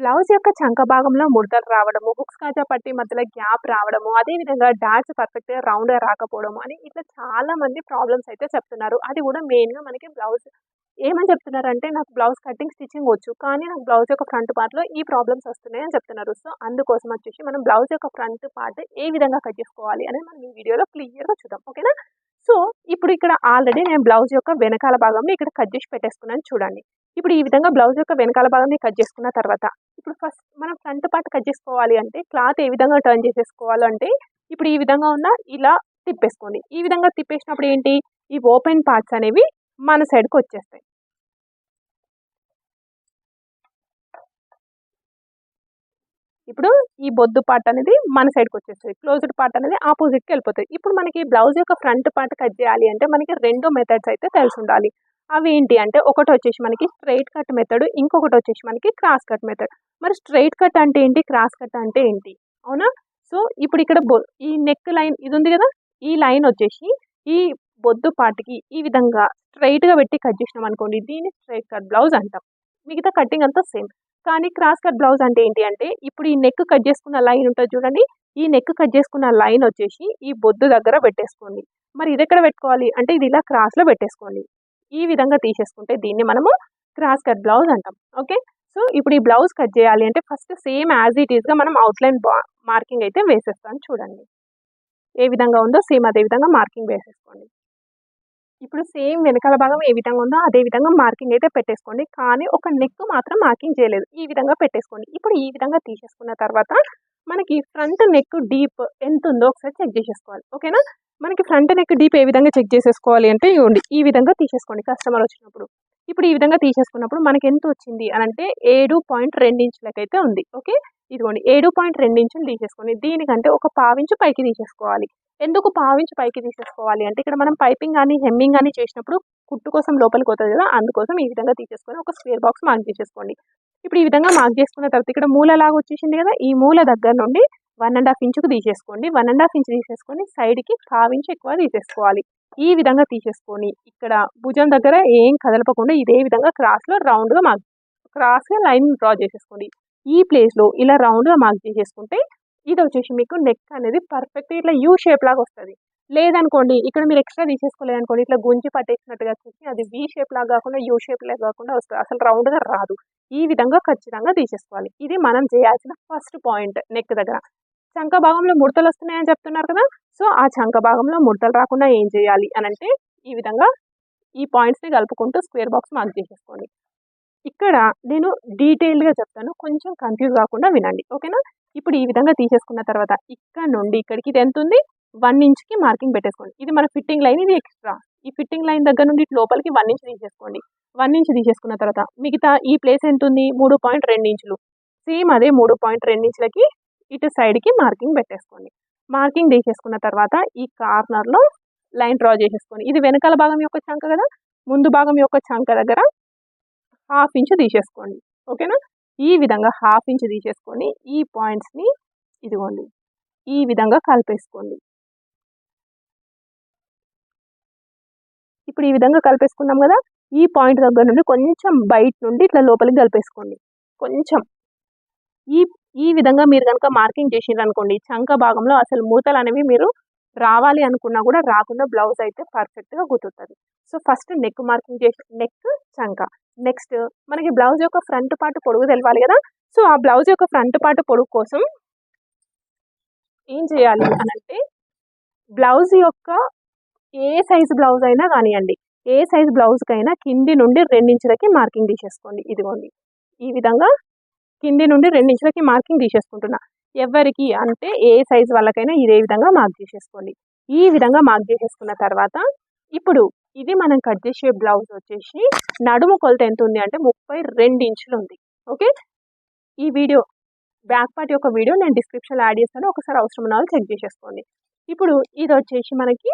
Blouse యొక్క చంక భాగంలో ముడతలు రావడము హుక్స్ కాజా పట్టి మధ్యలో గ్యాప్ రావడము అదేవిధంగా డాట్స్ పర్ఫెక్ట్గా రౌండ్గా రాకపోవడము అని ఇట్లా చాలా మంది ప్రాబ్లమ్స్ అయితే చెప్తున్నారు. అది కూడా మెయిన్గా మనకి బ్లౌజ్ ఏమని చెప్తున్నారంటే నాకు బ్లౌజ్ కటింగ్ స్టిచ్చింగ్ వచ్చు కానీ నాకు బ్లౌజ్ యొక్క ఫ్రంట్ పార్ట్లో ఈ ప్రాబ్లమ్స్ వస్తున్నాయి అని చెప్తున్నారు. సో అందుకోసం వచ్చేసి మనం బ్లౌజ్ యొక్క ఫ్రంట్ పార్ట్ ఏ విధంగా కట్ చేసుకోవాలి అనేది మనం ఈ వీడియోలో క్లియర్గా చూద్దాం. ఓకేనా? సో ఇప్పుడు ఇక్కడ ఆల్రెడీ నేను బ్లౌజ్ యొక్క వెనకాల భాగంలో ఇక్కడ కట్ చేసి పెట్టేసుకున్నాను. చూడండి. ఇప్పుడు ఈ విధంగా బ్లౌజ్ యొక్క వెనకాల భాగాన్ని కట్ చేసుకున్న తర్వాత ఇప్పుడు ఫస్ట్ మనం ఫ్రంట్ పార్ట్ కట్ చేసుకోవాలి అంటే క్లాత్ ఏ విధంగా టర్న్ చేసేసుకోవాలంటే ఇప్పుడు ఈ విధంగా ఉన్న ఇలా తిప్పేసుకోండి. ఈ విధంగా తిప్పేసినప్పుడు ఏంటి? ఈ ఓపెన్ పార్ట్స్ అనేవి మన సైడ్కి వచ్చేస్తాయి. ఇప్పుడు ఈ బొద్దు పార్ట్ అనేది మన సైడ్కి వచ్చేస్తుంది క్లోజ్డ్ పార్ట్ అనేది ఆపోజిట్కి వెళ్ళిపోతుంది ఇప్పుడు మనకి బ్లౌజ్ యొక్క ఫ్రంట్ పార్ట్ కట్ చేయాలి అంటే మనకి రెండు మెథడ్స్ అయితే తెలిసి ఉండాలి. అవి ఏంటి అంటే ఒకటి వచ్చేసి మనకి స్ట్రైట్ కట్ మెథడ్ ఇంకొకటి వచ్చేసి మనకి క్రాస్ కట్ మెథడ్ మరి స్ట్రైట్ కట్ అంటే ఏంటి? క్రాస్ కట్ అంటే ఏంటి? అవునా? సో ఇప్పుడు ఇక్కడ బొ ఈ నెక్ లైన్ ఇది ఉంది కదా? ఈ లైన్ వచ్చేసి ఈ బొద్దు పాటికి ఈ విధంగా స్ట్రైట్గా పెట్టి కట్ చేసినాం అనుకోండి దీన్ని స్ట్రైట్ కట్ బ్లౌజ్ అంటాం. మిగతా కటింగ్ అంతా సేమ్ కానీ క్రాస్ కట్ బ్లౌజ్ అంటే ఏంటి అంటే ఇప్పుడు ఈ నెక్ కట్ చేసుకున్న లైన్ ఉంటుంది చూడండి. ఈ నెక్ కట్ చేసుకున్న లైన్ వచ్చేసి ఈ బొద్దు దగ్గర పెట్టేసుకోండి. మరి ఇది ఎక్కడ పెట్టుకోవాలి? అంటే ఇది ఇలా క్రాస్లో పెట్టేసుకోండి. ఈ విధంగా తీసేసుకుంటే దీన్ని మనము క్రాస్ కట్ బ్లౌజ్ అంటాం. ఓకే సో ఇప్పుడు ఈ బ్లౌజ్ కట్ చేయాలి అంటే ఫస్ట్ సేమ్ యాజ్ ఇట్ ఈస్గా మనం అవుట్లైన్ మార్కింగ్ అయితే వేసేస్తాను చూడండి. ఏ విధంగా ఉందో సేమ్ అదే విధంగా మార్కింగ్ వేసేసుకోండి. ఇప్పుడు సేమ్ వెనకాల భాగం ఏ విధంగా ఉందో అదే విధంగా మార్కింగ్ అయితే పెట్టేసుకోండి. కానీ ఒక నెక్ మాత్రం మార్కింగ్ చేయలేదు. ఈ విధంగా పెట్టేసుకోండి. ఇప్పుడు ఈ విధంగా తీసేసుకున్న తర్వాత మనకి ఫ్రంట్ నెక్ డీప్ ఎంత ఉందో ఒకసారి చెక్ చేసేసుకోవాలి. ఓకేనా మనకి ఫ్రంట్ నెక్ డీప్ ఏ విధంగా చెక్ చేసేసుకోవాలి అంటే ఇవ్వండి. ఈ విధంగా తీసేసుకోండి కస్టమర్ వచ్చినప్పుడు. ఇప్పుడు ఈ విధంగా తీసేసుకున్నప్పుడు మనకి ఎంత వచ్చింది అని అంటే ఏడు పాయింట్ రెండు ఇంచులకైతే ఉంది. ఓకే ఇదిగోండి. ఏడు పాయింట్ రెండించులు తీసేసుకోండి. దీనికంటే ఒక పావించు పైకి తీసేసుకోవాలి. ఎందుకు పావించు పైకి తీసేసుకోవాలి అంటే ఇక్కడ మనం పైపింగ్ కానీ హెమ్మింగ్ కానీ చేసినప్పుడు కుట్టు కోసం లోపలికి పోతుంది కదా అందుకోసం ఈ విధంగా తీసేసుకొని ఒక స్క్వేర్ బాక్స్ మార్క్ చేసేసుకోండి. ఇప్పుడు ఈ విధంగా మార్క్ చేసుకున్న తర్వాత ఇక్కడ మూల లాగా వచ్చేసింది కదా ఈ మూల దగ్గర నుండి వన్ అండ్ హాఫ్ ఇంచుకు తీసేసుకోండి. వన్ అండ్ హాఫ్ ఇంచ్ తీసేసుకొని సైడ్కి ఇంచ్ ఎక్కువ తీసేసుకోవాలి. ఈ విధంగా తీసేసుకొని ఇక్కడ భుజం దగ్గర ఏం కదలపకుండా ఇదే విధంగా క్రాస్లో రౌండ్గా మార్క్ క్రాస్గా లైన్ డ్రా చేసేసుకోండి. ఈ ప్లేస్లో ఇలా రౌండ్గా మార్క్ చేసేసుకుంటే ఇది వచ్చేసి మీకు నెక్ అనేది పర్ఫెక్ట్ ఇట్లా యూ షేప్ లాగా వస్తుంది. లేదనుకోండి ఇక్కడ మీరు ఎక్స్ట్రా తీసేసుకోలేదు అనుకోండి ఇట్లా గుంజి పట్టేసినట్టుగా చూసి అది వీ షేప్ లాగా కాకుండా యూ షేప్ లాగా కాకుండా వస్తుంది. అసలు రౌండ్గా రాదు. ఈ విధంగా ఖచ్చితంగా తీసేసుకోవాలి. ఇది మనం చేయాల్సిన ఫస్ట్ పాయింట్ నెక్ దగ్గర. చంక భాగంలో ముడతలు వస్తున్నాయని చెప్తున్నారు కదా. సో ఆ చంక భాగంలో ముడతలు రాకుండా ఏం చేయాలి అని అంటే ఈ విధంగా ఈ పాయింట్స్ని కలుపుకుంటూ స్క్వేర్ బాక్స్ మార్క్ చేసేసుకోండి. ఇక్కడ నేను డీటెయిల్డ్గా చెప్తాను. కొంచెం కన్ఫ్యూజ్ కాకుండా వినండి. ఓకేనా? ఇప్పుడు ఈ విధంగా తీసేసుకున్న తర్వాత ఇక్కడ నుండి ఇక్కడికి ఇది ఎంత ఉంది? వన్ ఇంచ్కి మార్కింగ్ పెట్టేసుకోండి. ఇది మన ఫిట్టింగ్ లైన్ ఇది ఎక్స్ట్రా ఈ ఫిట్టింగ్ లైన్ దగ్గర నుండి లోపలికి వన్ ఇంచ్ తీసేసుకోండి. వన్ ఇంచ్ తీసేసుకున్న తర్వాత మిగతా ఈ ప్లేస్ ఎంత ఉంది? మూడు పాయింట్ రెండు ఇంచులు సేమ్ అదే మూడు పాయింట్ రెండు ఇంచులకి ఇటు సైడ్కి మార్కింగ్ పెట్టేసుకోండి. మార్కింగ్ తీసేసుకున్న తర్వాత ఈ కార్నర్లో లైన్ డ్రా చేసేసుకోండి. ఇది వెనకాల భాగం యొక్క చంక కదా? ముందు భాగం యొక్క చంక దగ్గర హాఫ్ ఇంచ్ తీసేసుకోండి. ఓకేనా ఈ విధంగా హాఫ్ ఇంచ్ తీసేసుకొని ఈ పాయింట్స్ని ఇదిగోండి. ఈ విధంగా కలిపేసుకోండి. ఇప్పుడు ఈ విధంగా కలిపేసుకున్నాం కదా? ఈ పాయింట్ దగ్గర నుండి కొంచెం బయట నుండి ఇట్లా లోపలికి కలిపేసుకోండి. కొంచెం. ఈ ఈ విధంగా మీరు కనుక మార్కింగ్ చేసినారు అనుకోండి చంక భాగంలో అసలు మూతలు అనేవి మీరు రావాలి అనుకున్నా కూడా రాకుండా బ్లౌజ్ అయితే పర్ఫెక్ట్గా గుర్తుంది సో ఫస్ట్ నెక్ మార్కింగ్ చేసి నెక్ చంక. నెక్స్ట్ మనకి బ్లౌజ్ యొక్క ఫ్రంట్ పార్ట్ పొడుగు తెలవాలి కదా? సో ఆ బ్లౌజ్ యొక్క ఫ్రంట్ పార్ట్ పొడుగు కోసం ఏం చేయాలి అని అంటే బ్లౌజ్ యొక్క ఏ సైజ్ బ్లౌజ్ అయినా కానివ్వండి ఏ సైజ్ బ్లౌజ్కైనా కింది నుండి రెండించులకి మార్కింగ్ తీసేసుకోండి. ఇదిగోండి. ఈ విధంగా కింది నుండి రెండించులకి మార్కింగ్ తీసేసుకుంటున్నా. ఎవరికి అంటే ఏ సైజ్ వాళ్ళకైనా ఇదే విధంగా మార్క్ చేసేసుకోండి. ఈ విధంగా మార్క్ చేసేసుకున్న తర్వాత ఇప్పుడు ఇది మనం కట్ చేసే బ్లౌజ్ వచ్చేసి నడుము కొలత ఎంత ఉంది అంటే ముప్పై రెండు ఇంచులు ఉంది. ఓకే? ఈ వీడియో బ్యాక్ పార్ట్ యొక్క వీడియో నేను డిస్క్రిప్షన్లో యాడ్ చేస్తాను. ఒకసారి అవసరం ఉన్న వాళ్ళు చెక్ చేసేసుకోండి. ఇప్పుడు ఇది వచ్చేసి మనకి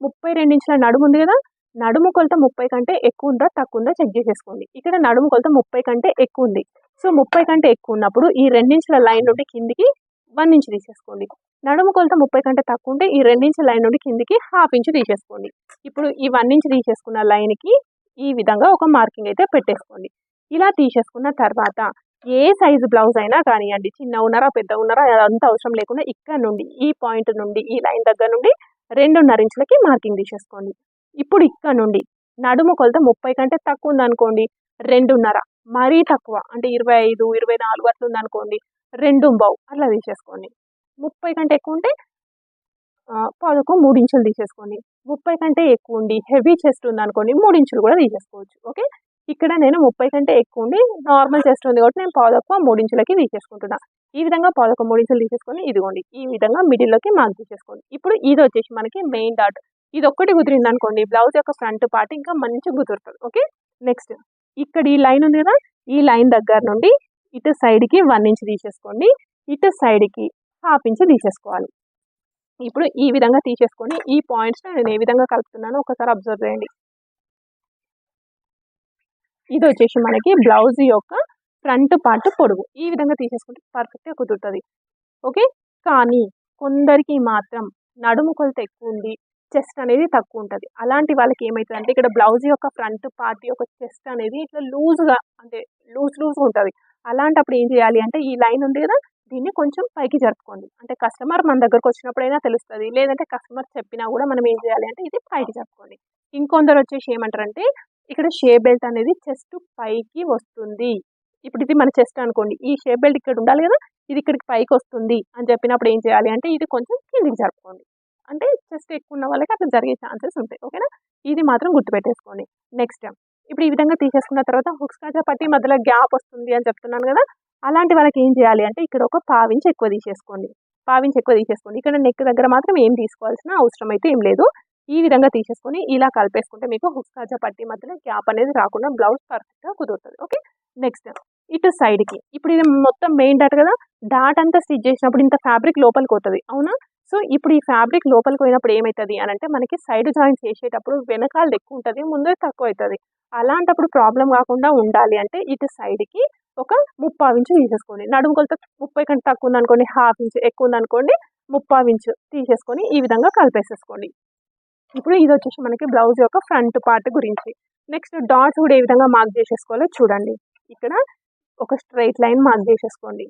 ముప్పై రెండు ఇంచుల నడుము ఉంది కదా? నడుము కొలత ముప్పై కంటే ఎక్కువ ఉందా? తక్కువ ఉందా? చెక్ చేసేసుకోండి. ఇక్కడ నడుము కొలత ముప్పై కంటే ఎక్కువ ఉంది. సో ముప్పై కంటే ఎక్కువ ఉన్నప్పుడు ఈ రెండించుల లైన్ నుండి కిందికి వన్ ఇంచ్ తీసేసుకోండి. నడుము కొలత ముప్పై కంటే తక్కువ ఉంటే ఈ రెండించుల లైన్ నుండి కిందికి హాఫ్ ఇంచ్ తీసేసుకోండి. ఇప్పుడు ఈ వన్ ఇంచ్ తీసేసుకున్న లైన్కి ఈ విధంగా ఒక మార్కింగ్ అయితే పెట్టేసుకోండి. ఇలా తీసేసుకున్న తర్వాత ఏ సైజు బ్లౌజ్ అయినా కానివ్వండి చిన్న ఉన్నారా పెద్ద ఉన్నారా అంత అవసరం లేకుండా ఇక్కడ నుండి ఈ పాయింట్ నుండి ఈ లైన్ దగ్గర నుండి రెండున్నర ఇంచులకి మార్కింగ్ తీసేసుకోండి. ఇప్పుడు ఇక్కడ నుండి నడుము కొలత ముప్పై కంటే తక్కువ ఉందనుకోండి రెండున్నర. మరీ తక్కువ. అంటే ఇరవై ఐదు ఇరవై నాలుగు అట్లా ఉందనుకోండి రెండు బావు అట్లా తీసేసుకోండి. ముప్పై కంటే ఎక్కువ ఉంటే పదకు మూడు ఇంచులు తీసేసుకోండి. ముప్పై కంటే ఎక్కువ ఉండి హెవీ చెస్ట్ ఉందనుకోండి మూడు ఇంచులు కూడా తీసేసుకోవచ్చు. ఓకే? ఇక్కడ నేను ముప్పై కంటే ఎక్కువ ఉండి నార్మల్ చెస్ట్ ఉంది కాబట్టి నేను పాదొక్క మూడించులకి తీసేసుకుంటున్నా. ఈ విధంగా పాదొక్క మూడించులు తీసేసుకొని ఇదిగోండి ఈ విధంగా మిడిల్లోకి మార్క్ తీసేసుకోండి. ఇప్పుడు ఇది వచ్చేసి మనకి మెయిన్ డాట్. ఇది ఒక్కటి కుదిరింది అనుకోండి బ్లౌజ్ యొక్క ఫ్రంట్ పార్ట్ ఇంకా మంచిగా కుదురుతుంది. ఓకే? నెక్స్ట్. ఇక్కడ ఈ లైన్ ఉంది కదా ఈ లైన్ దగ్గర నుండి ఇటు సైడ్కి వన్ ఇంచ్ తీసేసుకోండి. ఇటు సైడ్కి హాఫ్ ఇంచ్ తీసేసుకోవాలి. ఇప్పుడు ఈ విధంగా తీసేసుకొని ఈ పాయింట్స్ నేను ఏ విధంగా కలుపుతున్నానో ఒకసారి అబ్జర్వ్ చేయండి. ఇది వచ్చేసి మనకి బ్లౌజ్ యొక్క ఫ్రంట్ పార్ట్ పొడుగు. ఈ విధంగా తీసేసుకుంటే పర్ఫెక్ట్గా కుదురుతుంది. ఓకే కానీ కొందరికి మాత్రం నడుము కొలత ఎక్కువ ఉంది. చెస్ట్ అనేది తక్కువ ఉంటుంది అలాంటి వాళ్ళకి ఏమవుతుంది అంటే ఇక్కడ బ్లౌజ్ యొక్క ఫ్రంట్ పార్ట్ యొక్క చెస్ట్ అనేది ఇట్లా లూజ్గా అంటే లూజ్ లూజ్గా ఉంటుంది అలాంటప్పుడు ఏం చేయాలి అంటే ఈ లైన్ ఉంది కదా దీన్ని కొంచెం పైకి జరుపుకోండి. అంటే కస్టమర్ మన దగ్గరకు వచ్చినప్పుడైనా తెలుస్తుంది. లేదంటే కస్టమర్ చెప్పినా కూడా మనం ఏం చేయాలి అంటే ఇది పైకి జరుపుకోండి. ఇంకొందరు వచ్చేసి ఏమంటారంటే ఇక్కడ షే బెల్ట్ అనేది చెస్ట్ పైకి వస్తుంది. ఇప్పుడు ఇది మన చెస్ట్ అనుకోండి. ఈ షే బెల్ట్ ఇక్కడ ఉండాలి కదా ఇది ఇక్కడికి పైకి వస్తుంది అని చెప్పినప్పుడు ఏం చేయాలి అంటే ఇది కొంచెం కిందికి జరుపుకోండి. అంటే చెస్ట్ ఎక్కువ ఉన్న వాళ్ళకి అట్లా జరిగే ఛాన్సెస్ ఉంటాయి ఓకేనా? ఇది మాత్రం గుర్తుపెట్టేసుకోండి. నెక్స్ట్ ఇప్పుడు ఈ విధంగా తీసేసుకున్న తర్వాత హుక్స్ కాజా పట్టి మధ్యలో గ్యాప్ వస్తుంది అని చెప్తున్నాను కదా అలాంటి వాళ్ళకి ఏం చేయాలి అంటే ఇక్కడ ఒక పావించి ఎక్కువ తీసేసుకోండి. పావించి ఎక్కువ తీసేసుకోండి. ఇక్కడ నెక్ దగ్గర మాత్రం ఏం తీసుకోవాల్సిన అవసరం అయితే ఏం లేదు. ఈ విధంగా తీసేసుకొని ఇలా కలిపేసుకుంటే మీకు హుక్స్ కాజా పట్టి మధ్యలో గ్యాప్ అనేది రాకుండా బ్లౌజ్ పర్ఫెక్ట్గా కుదురుతుంది ఓకే? నెక్స్ట్ ఇటు సైడ్కి ఇప్పుడు ఇది మొత్తం మెయిన్ డాట్ కదా డాట్ అంతా స్టిచ్ చేసినప్పుడు ఇంత ఫ్యాబ్రిక్ లోపలికి అవుతుంది అవునా? సో ఇప్పుడు ఈ ఫ్యాబ్రిక్ లోపలికి పోయినప్పుడు ఏమవుతుంది అని అంటే మనకి సైడ్ జాయింట్స్ చేసేటప్పుడు వెనకాల ఎక్కువ ఉంటుంది ముందే తక్కువ అవుతుంది అలాంటప్పుడు ప్రాబ్లం కాకుండా ఉండాలి అంటే ఇటు సైడ్కి ఒక ముప్పావు ఇంచు తీసేసుకోండి. నడుము కొలత ముప్పై కంటే తక్కువ ఉందనుకోండి హాఫ్ ఇంచు ఎక్కువ ఉందనుకోండి ముప్పావు ఇంచు తీసేసుకొని ఈ విధంగా కలిపేసేసుకోండి. ఇప్పుడు ఇది వచ్చేసి మనకి బ్లౌజ్ యొక్క ఫ్రంట్ పార్ట్ గురించి. నెక్స్ట్ డాట్స్ కూడా ఏ విధంగా మార్క్ చేసేసుకోవాలో చూడండి. ఇక్కడ ఒక స్ట్రైట్ లైన్ మార్క్ చేసేసుకోండి.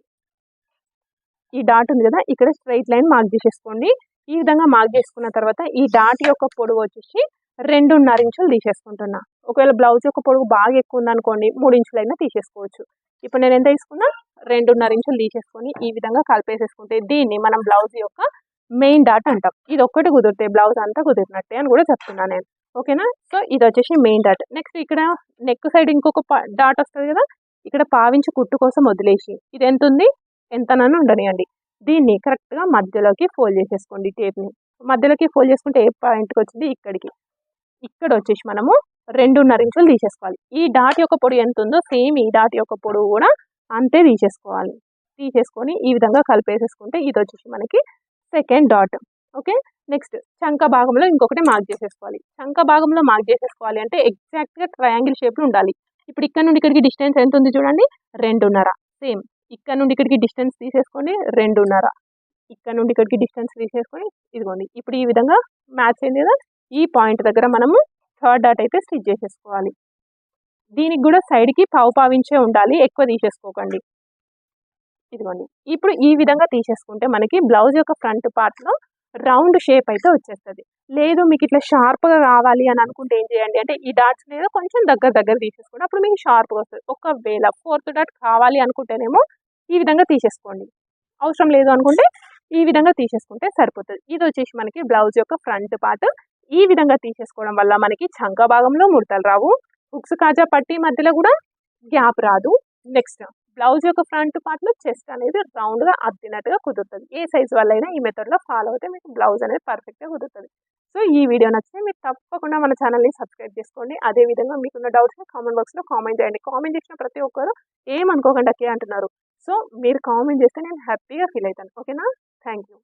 ఈ డాట్ ఉంది కదా ఇక్కడ స్ట్రైట్ లైన్ మార్క్ చేసేసుకోండి ఈ విధంగా మార్క్ చేసుకున్న తర్వాత ఈ డాట్ యొక్క పొడవు వచ్చేసి రెండున్నర ఇంచులు తీసేసుకుంటున్నా. ఒకవేళ బ్లౌజ్ యొక్క పొడవు బాగా ఎక్కువ ఉందనుకోండి మూడు ఇంచులైనా తీసేసుకోవచ్చు. ఇప్పుడు నేను ఎంత తీసుకున్నా? రెండున్నర ఇంచులు తీసేసుకొని ఈ విధంగా కలిపేసేసుకుంటే దీన్ని మనం బ్లౌజ్ యొక్క మెయిన్ డాట్ అంటాం. ఇది ఒక్కటి కుదిరితే బ్లౌజ్ అంతా కుదిరినట్టే అని కూడా చెప్తున్నాను నేను. ఓకేనా సో ఇది వచ్చేసి మెయిన్ డాట్ నెక్స్ట్ ఇక్కడ నెక్ సైడ్ ఇంకొక డాట్ వస్తుంది కదా? ఇక్కడ పావించి కుట్టు కోసం వదిలేసి. ఇది ఎంత ఉంది? ఎంతనని ఉండనియండి. దీన్ని కరెక్ట్గా మధ్యలోకి ఫోల్డ్ చేసేసుకోండి టేప్ని. మధ్యలోకి ఫోల్డ్ చేసుకుంటే ఏ పాయింట్కి వచ్చింది? ఇక్కడికి. ఇక్కడ వచ్చేసి మనము రెండున్నర ఇంచులు తీసేసుకోవాలి. ఈ డాట్ యొక్క పొడి ఎంత ఉందో సేమ్ ఈ డాట్ యొక్క పొడవు కూడా అంతే తీసేసుకోవాలి. తీసేసుకొని ఈ విధంగా కలిపేసేసుకుంటే ఇది వచ్చేసి మనకి సెకండ్ డాట్. ఓకే? నెక్స్ట్ చంక భాగంలో ఇంకొకటి మార్క్ చేసేసుకోవాలి. చంక భాగంలో మార్క్ చేసేసుకోవాలి అంటే ఎగ్జాక్ట్గా ట్రయాంగిల్ షేప్లో ఉండాలి. ఇప్పుడు ఇక్కడ నుండి ఇక్కడికి డిస్టెన్స్ ఎంత ఉంది చూడండి? రెండున్నర. సేమ్. ఇక్కడ నుండి ఇక్కడికి డిస్టెన్స్ తీసేసుకోండి రెండున్నర. ఇక్కడ నుండి ఇక్కడికి డిస్టెన్స్ తీసేసుకొని ఇదిగోండి. ఇప్పుడు ఈ విధంగా మ్యాచ్ అయింది కదా ఈ పాయింట్ దగ్గర మనము థర్డ్ డాట్ అయితే స్టిచ్ చేసేసుకోవాలి. దీనికి కూడా సైడ్కి పావు పావించే ఉండాలి ఎక్కువ తీసేసుకోకండి. ఇదిగోండి. ఇప్పుడు ఈ విధంగా తీసేసుకుంటే మనకి బ్లౌజ్ యొక్క ఫ్రంట్ పార్ట్లో రౌండ్ షేప్ అయితే వచ్చేస్తుంది. లేదు మీకు ఇట్లా షార్ప్గా కావాలి అని అనుకుంటే ఏం చేయండి? అంటే ఈ డాట్స్ మీద కొంచెం దగ్గర దగ్గర తీసేసుకోండి. అప్పుడు మీకు షార్ప్గా వస్తుంది. ఒకవేళ ఫోర్త్ డాట్ కావాలి అనుకుంటేనేమో ఈ విధంగా తీసేసుకోండి. అవసరం లేదు అనుకుంటే ఈ విధంగా తీసేసుకుంటే సరిపోతుంది. ఇది వచ్చేసి మనకి బ్లౌజ్ యొక్క ఫ్రంట్ పార్ట్. ఈ విధంగా తీసేసుకోవడం వల్ల మనకి చంక భాగంలో ముడతలు రావు. హుక్స్ కాజా పట్టి మధ్యలో కూడా గ్యాప్ రాదు. నెక్స్ట్ బ్లౌజ్ యొక్క ఫ్రంట్ పార్ట్లో చెస్ట్ అనేది రౌండ్గా అద్దినట్టుగా కుదురుతుంది. ఏ సైజ్ వల్ల అయినా ఈ మెథడ్లో ఫాలో అయితే మీకు బ్లౌజ్ అనేది పర్ఫెక్ట్గా కుదురుతుంది. సో ఈ వీడియో నచ్చితే మీరు తప్పకుండా మన ఛానల్ని సబ్స్క్రైబ్ చేసుకోండి. అదేవిధంగా మీకున్న డౌట్స్ని కామెంట్ బాక్స్లో కామెంట్ చేయండి. కామెంట్ చేసిన ప్రతి ఒక్కరు ఏమనుకోకుండా అక్కే అంటున్నారు? సో మీరు కామెంట్ చేస్తే నేను హ్యాపీగా ఫీల్ అవుతాను. ఓకేనా? Thank you.